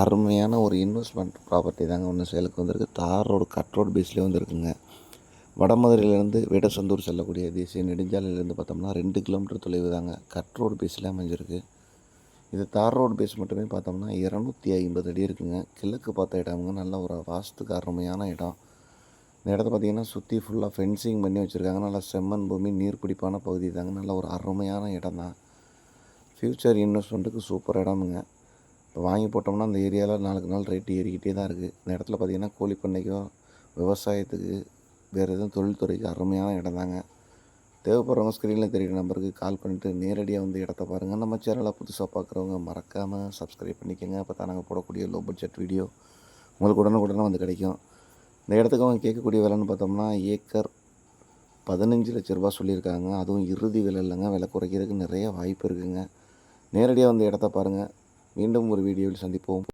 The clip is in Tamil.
அருமையான ஒரு இன்வெஸ்ட்மெண்ட் ப்ராப்பர்ட்டி தாங்க ஒன்று சேலுக்கு வந்திருக்கு. தார் ரோடு கட் ரோடு பேஸ்லேயே வந்துருக்குங்க. வடமதுரையிலேருந்து வேடசந்தூர் செல்லக்கூடிய தேசிய நெடுஞ்சாலையிலேருந்து பார்த்தோம்னா ரெண்டு கிலோமீட்டர் தொலைவு தாங்க. கட் ரோடு பேஸில் அமைஞ்சிருக்கு. இது தார் ரோடு பேஸ் மட்டுமே பார்த்தோம்னா இரநூத்தி ஐம்பது அடி இருக்குங்க. கிழக்கு பார்த்த இடமுங்க. நல்ல ஒரு வாஸ்துக்கு அருமையான இடம். இந்த இடத்த பார்த்தீங்கன்னா சுற்றி ஃபுல்லாக ஃபென்சிங் பண்ணி வச்சுருக்காங்க. நல்லா செம்மண் பூமி நீர்பிடிப்பான பகுதி தாங்க. நல்ல ஒரு அருமையான இடம் தான் ஃப்யூச்சர் இன்வெஸ்ட்மெண்ட்டுக்கு சூப்பர் இடமுங்க. இப்போ வாங்கி போட்டோம்னா அந்த ஏரியாவில் நாளுக்கு நாள் ரேட்டு ஏறிக்கிட்டே தான் இருக்குது இந்த இடத்துல பார்த்தீங்கன்னா கோழி பண்ணைக்கோ விவசாயத்துக்கு வேறு எதுவும் தொழில்துறைக்கு அருமையான இடம் தாங்க. தேவைப்படுறவங்க ஸ்க்ரீனில் தெரியுற நம்பருக்கு கால் பண்ணிவிட்டு நேரடியாக வந்து இடத்த பாருங்கள் நம்ம சேனலை புதுசாக பார்க்குறவங்க மறக்காமல் சப்ஸ்கிரைப் பண்ணிக்கோங்க. அப்போ தான் நாங்கள் போடக்கூடிய லோ பட்ஜெட் வீடியோ உங்களுக்கு உடனுக்குடனே வந்து கிடைக்கும். இந்த இடத்துக்கு அவங்க கேட்கக்கூடிய விலைன்னு பார்த்தோம்னா ஏக்கர் பதினஞ்சு லட்ச ரூபா சொல்லியிருக்காங்க. அதுவும் இறுதி விலை இல்லைங்க. விலை குறைக்கிறதுக்கு நிறைய வாய்ப்பு இருக்குதுங்க நேரடியாக வந்து இடத்த பாருங்கள் மீண்டும் ஒரு வீடியோவில் சந்திப்போம்.